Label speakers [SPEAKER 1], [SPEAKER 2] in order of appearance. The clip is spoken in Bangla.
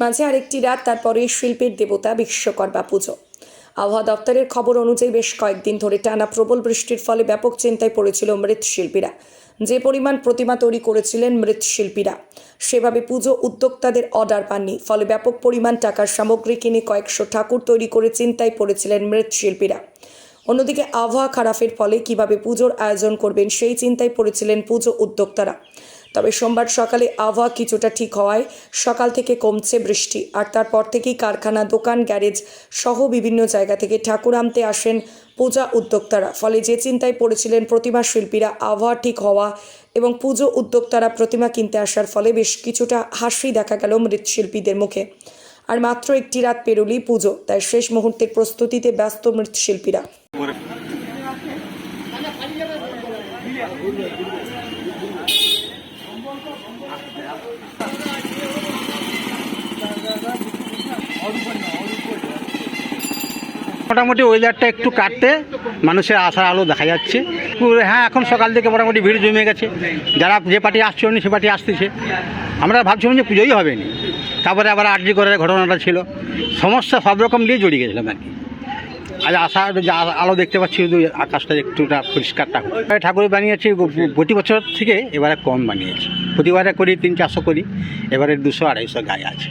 [SPEAKER 1] মাঝে আরেকটি রাত তারপরে শিল্পের দেবতা বিশ্বকর্মা পুজো। আবহাওয়া দপ্তরের খবর অনুযায়ী বেশ কয়েকদিন ধরে টানা প্রবল বৃষ্টির ফলে ব্যাপক চিন্তায় পড়েছিল মৃৎশিল্পীরা। যে পরিমাণ প্রতিমা তৈরি করেছিলেন মৃৎশিল্পীরা, সেভাবে পুজো উদ্যোক্তাদের অর্ডার পাননি। ফলে ব্যাপক পরিমাণ টাকার সামগ্রী কিনে কয়েকশো ঠাকুর তৈরি করে চিন্তায় পড়েছিলেন মৃৎশিল্পীরা। অন্যদিকে আবহাওয়া খারাপের ফলে কীভাবে পুজোর আয়োজন করবেন সেই চিন্তায় পড়েছিলেন পুজো উদ্যোক্তারা। তবে সোমবার সকালে আবহাওয়া কিছুটা ঠিক হওয়ায় সকাল থেকে কমছে বৃষ্টি। আর তারপর থেকেই কারখানা, দোকান, গ্যারেজ সহ বিভিন্ন জায়গা থেকে ঠাকুর আনতে আসেন পূজা উদ্যোক্তারা। ফলে যে চিন্তায় পড়েছিলেন প্রতিমা শিল্পীরা, আবহাওয়া ঠিক হওয়া এবং পুজো উদ্যোক্তারা প্রতিমা কিনতে আসার ফলে বেশ কিছুটা হাসি দেখা গেল মৃৎশিল্পীদের মুখে। আর মাত্র একটি রাত পেরোলেই পুজো, তাই শেষ মুহূর্তের প্রস্তুতিতে ব্যস্ত মৃৎশিল্পীরা।
[SPEAKER 2] মোটামুটি ওয়েদারটা একটু কাটতে মানুষের আশার আলো দেখা যাচ্ছে। হ্যাঁ এখন সকাল থেকে মোটামুটি ভিড় জমে গেছে। যারা যে পার্টি আসছে সে পার্টি আসতেছে। আমরা ভাবছিলাম যে পুজোই হবে না। তারপরে আবার আর্জি করার ঘটনাটা ছিল। সমস্যা সব রকম নিয়ে জড়িয়ে গেছিলাম আর কি। আজ আশার যে আলো দেখতে পাচ্ছি, শুধু আকাশটা একটুটা পরিষ্কার ঠাকুর বানিয়েছি, প্রতি বছর থেকে এবারে কম বানিয়েছি। প্রতিবারে করি তিন চারশো করি। এবারে দুশো আড়াইশো গায়ে আছে।